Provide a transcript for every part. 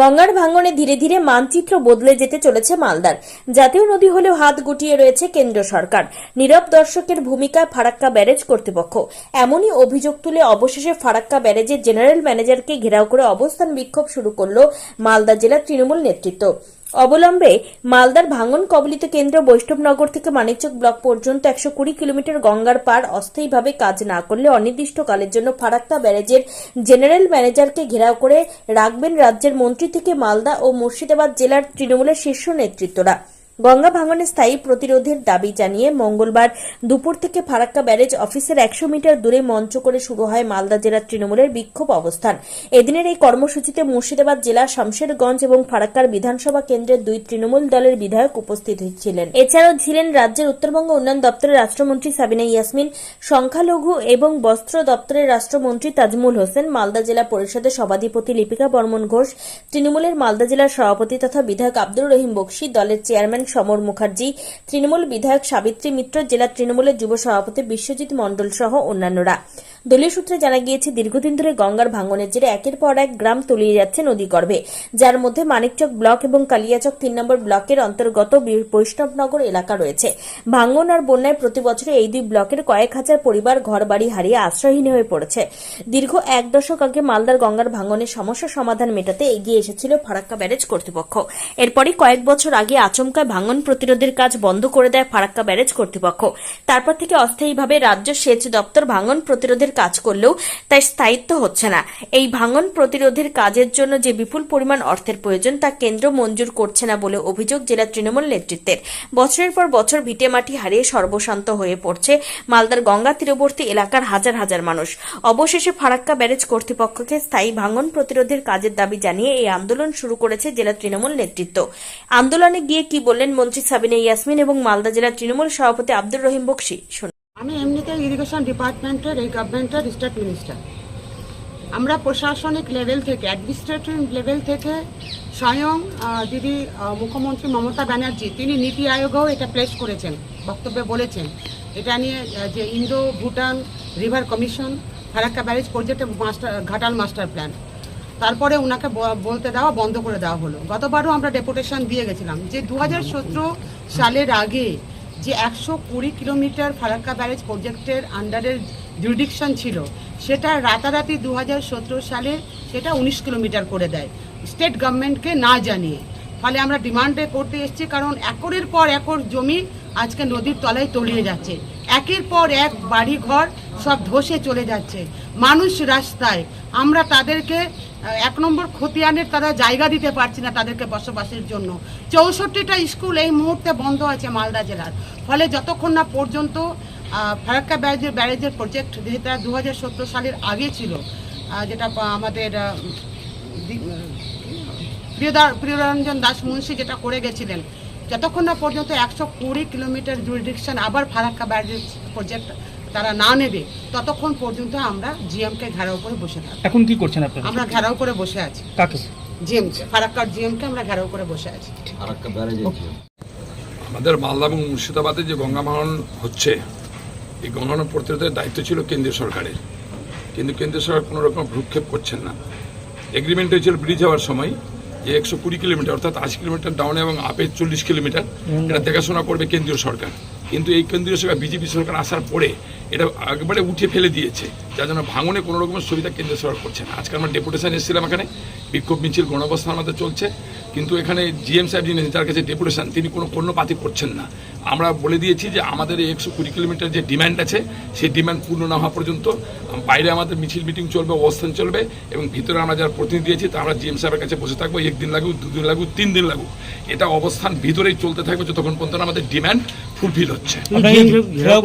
গঙ্গার ভাঙনে ধীরে ধীরে মানচিত্র বদলে যেতে চলেছে মালদার। জাতীয় নদী হলেও হাত গুটিয়ে রয়েছে কেন্দ্র সরকার। নীরব দর্শকের ভূমিকায় ফারাক্কা ব্যারেজ কর্তৃপক্ষ। এমনই অভিযোগ তুলে অবশেষে ফারাক্কা ব্যারেজের জেনারেল ম্যানেজারকে ঘেরাও করে অবস্থান বিক্ষোভ শুরু করল মালদা জেলার তৃণমূল নেতৃত্ব। অবলম্বে মালদার ভাঙন কবলিত কেন্দ্র বৈষ্ণবনগর থেকে মানিকচক ব্লক পর্যন্ত একশো কুড়ি কিলোমিটার গঙ্গার পাড় অস্থায়ীভাবে কাজ না করলে অনির্দিষ্টকালের জন্য ফারাক্কা ব্যারেজের জেনারেল ম্যানেজারকে ঘেরাও করে রাখবেন রাজ্যের মন্ত্রী থেকে মালদা ও মুর্শিদাবাদ জেলার তৃণমূলের শীর্ষ নেতৃত্বরা। গঙ্গা ভাঙনে স্থায়ী প্রতিরোধের দাবি জানিয়ে মঙ্গলবার দুপুর থেকে ফারাক্কা ব্যারেজ অফিসের একশো মিটার দূরে মঞ্চ করে শুরু হয় মালদা জেলার তৃণমূলের বিক্ষোভ অবস্থান। এদিনের এই কর্মসূচিতে মুর্শিদাবাদ জেলা, শামশেরগঞ্জ এবং ফারাক্কার বিধানসভা কেন্দ্রের দুই তৃণমূল দলের বিধায়ক উপস্থিত ছিলেন। এছাড়াও ছিলেন রাজ্যের উত্তরবঙ্গ উন্নয়ন দপ্তরের রাষ্ট্রমন্ত্রী সাবিনা ইয়াসমিন, সংখ্যালঘু এবং বস্ত্র দপ্তরের রাষ্ট্রমন্ত্রী তাজমুল হোসেন, মালদা জেলা পরিষদের সভাধিপতি লিপিকা বর্মন ঘোষ, তৃণমূলের মালদা জেলার সভাপতি তথা বিধায়ক আব্দুর রহিম বক্সি, দলের চেয়ারম্যান সমর মুখার্জি তৃণমূল বিধায়ক সাবিত্রী মিত্র জেলা তৃণমূলের যুব সভাপতি বিশ্বজিৎ মণ্ডল সহ অন্যান্যরা। দলীয় সূত্রে জানা গিয়েছে, দীর্ঘদিন ধরে গঙ্গার ভাঙনের জেরে একের পর এক গ্রাম তলিয়ে যাচ্ছে নদী নদীগর্ভে যার মধ্যে মানিকচক ব্লক এবং কালিয়াচক তিন নম্বর ব্লকের অন্তর্গত বৈষ্ণবনগর এলাকা রয়েছে। ভাঙন আর বন্যায় প্রতি বছরে এই দুই ব্লকের কয়েক হাজার পরিবার ঘরবাড়ি হারিয়ে আশ্রয়হীন হয়ে পড়েছে। দীর্ঘ এক দশক আগে মালদার গঙ্গার ভাঙনের সমস্যা সমাধান মেটাতে এগিয়ে এসেছিল ফারাক্কা ব্যারেজ কর্তৃপক্ষ। এরপরই কয়েক বছর আগে আচমকা ভাঙন প্রতিরোধের কাজ বন্ধ করে দেয় ফারাক্কা ব্যারেজ কর্তৃপক্ষ। তারপর থেকে অস্থায়ীভাবে রাজ্য সেচ দপ্তর ভাঙন প্রতিরোধের কাজ করলেও তার স্থায়িত্ব হচ্ছে না। এই ভাঙন প্রতিরোধের কাজের জন্য যে বিপুল পরিমাণ অর্থের প্রয়োজন তা কেন্দ্র মঞ্জুর করছে না বলে অভিযোগ জেলা তৃণমূল নেতৃত্বের। বছরের পর বছর ভিটেমাটি হারিয়ে সর্বশান্ত হয়ে পড়ছে মালদার গঙ্গা তীরবর্তী এলাকার হাজার হাজার মানুষ। অবশেষে ফারাক্কা ব্যারেজ কর্তৃপক্ষকে স্থায়ী ভাঙন প্রতিরোধের কাজের দাবি জানিয়ে এই আন্দোলন শুরু করেছে জেলা তৃণমূল নেতৃত্ব। আন্দোলনে গিয়ে কি বললেন মন্ত্রী সাবিনা ইয়াসমিন এবং মালদা জেলা তৃণমূল সভাপতি আব্দুর রহিম বক্সি? আমি ইরিগেশন ডিপার্টমেন্টের এই গভর্নমেন্টের স্টেট মিনিস্টার আমরা প্রশাসনিক লেভেল থেকে অ্যাডমিনিস্ট্রেটিভ লেভেল থেকে স্বয়ং দিদি মুখ্যমন্ত্রী মমতা ব্যানার্জি, তিনি নীতি আয়োগেও এটা প্লেস করেছেন, বক্তব্যে বলেছেন। এটা নিয়ে যে Indo Bhutan river commission, Farakka barrage প্রজেক্টে মাস্টার ঘাটাল মাস্টার প্ল্যান তারপরে ওনাকে বলতে দেওয়া, বন্ধ করে দেওয়া হলো। গতবারও আমরা ডেপুটেশন দিয়ে গেছিলাম। যে দু হাজার সতেরো সালের আগে যে একশো কুড়ি কিলোমিটার ফারাক্কা ব্যারেজ প্রজেক্টের আন্ডারের জুরিডিকশন ছিল, সেটা রাতারাতি দু হাজার সতেরো সালে সেটা উনিশ কিলোমিটার করে দেয়। স্টেট গভর্নমেন্টকে না জানিয়ে। ফলে আমরা ডিমান্ডে করতে এসেছি কারণ একরের পর একর জমি আজকে নদীর তলায় তলিয়ে যাচ্ছে। একের পর এক বাড়ি ঘর সব ধসে চলে যাচ্ছে। মানুষ রাস্তায়। আমরা তাদেরকে এক নম্বর খতিয়ানের তারা জায়গা দিতে পারছি না তাদেরকে বসবাসের জন্য। চৌষট্টিটা স্কুল এই মুহূর্তে বন্ধ আছে মালদা জেলার। ফলে যতক্ষণ না পর্যন্ত ফারাক্কা ব্যারেজের ব্যারেজের প্রজেক্ট যেটা দু হাজার সত্তর সালের আগে ছিল যেটা আমাদের প্রিয়দা- প্রিয়রঞ্জন দাস মুন্সি যেটা করে গেছিলেন, যতক্ষণ না পর্যন্ত একশো কুড়ি কিলোমিটার জুরিডিকশন আবার ফারাক্কা ব্যারেজ প্রজেক্ট তারা না নেবে ততক্ষণ পর্যন্ত আমরা জিএমকে ঘেরাও করে বসে থাকব। এখন কি করছেন আপনারা? আমরা ঘেরাও করে বসে আছি। কাকে? জিএম ফারাক্কার জিএমকে আমরা ঘেরাও করে বসে আছি। আমাদের মালদা এবং মুর্শিদাবাদে যে গঙ্গা ভাঙন হচ্ছে এই গঙ্গা প্রতিরোধের দায়িত্ব ছিল কেন্দ্রীয় সরকারের। কিন্তু কেন্দ্রীয় সরকার কোনো রকম ভ্রুক্ষেপ করছেন না। এগ্রিমেন্ট হয়েছিল ব্রিজ হওয়ার সময় যে একশো কুড়ি কিলোমিটার অর্থাৎ আশি কিলোমিটার ডাউনে এবং আপে চল্লিশ কিলোমিটার। এটা দেখাশোনা করবে কেন্দ্রীয় সরকার। কিন্তু এই কেন্দ্রীয় সরকার বিজেপি সরকার আসার পরে এটা একবারে উঠে ফেলে দিয়েছে, যার জন্য ভাঙনে কোনো রকমের সুবিধা কেন্দ্রীয় সরকার করছে না। আজকে আমরা ডেপুটেশন এসেছিলাম এখানে, বিক্ষোভ মিছিল, গণঅবস্থান আমাদের চলছে, কিন্তু এখানে জিএম সাহেব যিনি যার কাছে ডেপুটেশন, তিনি কোনো পণ্যপাতি করছেন না। আমরা বলে দিয়েছি যে আমাদের এই একশো কুড়ি কিলোমিটার যে ডিম্যান্ড আছে, সেই ডিম্যান্ড পূর্ণ না হওয়া পর্যন্ত বাইরে আমাদের মিছিল, মিটিং চলবে, অবস্থান চলবে এবং ভিতরে আমরা যারা প্রতিনিধি দিয়েছি তা আমরা জিএম সাহেবের কাছে বসে থাকব একদিন লাগুক, দুদিন লাগুক, তিন দিন লাগুক। এটা অবস্থান ভিতরেই চলতে থাকবে, যতক্ষণ পর্যন্ত আমাদের ডিম্যান্ড ফুলফিল হচ্ছে। ঘেরাও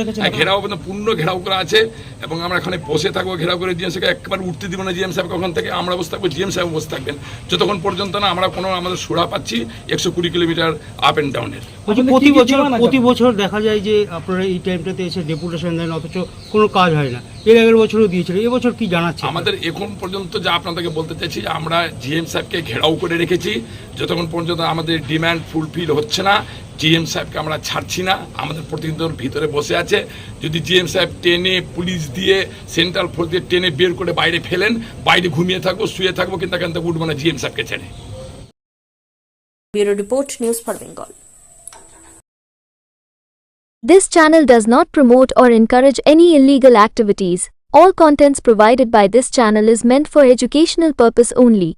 রেখেছেন হ্যাঁ, ঘেরাও পর্যন্ত পূর্ণ ঘেরাও করা আছে এবং আমরা এখানে বসে থাকব ঘেরাও করে জিএম সাহেবকে একবার উঠতে দিব না জিএম সাহেবকে ওখান থেকে আমরা বসে থাকব জিএম সাহেব বসে থাকবেন। যতক্ষণ পর্যন্ত না আমরা কোনো আমাদের সুরা পাচ্ছি একশো কুড়ি কিলোমিটার আপ অ্যান্ড ডাউনের প্রতি বছর প্রতি বছর দেখা যায় যে আপনারা এই টাইমটাতে এসে ডেপুটেশন দেন অথচ কোনো কাজ হয় না। এর আগের বছরও দিয়েছিল এবছর কি জানাচ্ছে? আমাদের এখন পর্যন্ত যা আপনাদেরকে বলতে চাইছি যে আমরা জিএম সাহেবকে ঘেরাও করে রেখেছি। যতক্ষণ পর্যন্ত আমাদের ডিমান্ড ফুলফিল হচ্ছে না জিএম সাহেবকে আমরা ছাড়ছি না আমাদের প্রতিনিধির ভিতরে বসে আছে যদি জিএম সাহেব টেনে পুলিশ দিয়ে সেন্ট্রাল ফোর্স দিয়ে টেনে বের করে বাইরে ফেলেন বাইরে ঘুমিয়ে থাকব শুয়ে থাকব কিন্তু এখান থেকে উঠবো না জিএম সাহেবকে ছেড়ে bureau report news for Bengal This channel does not promote or encourage any illegal activities. All contents provided by this channel is meant for educational purpose only.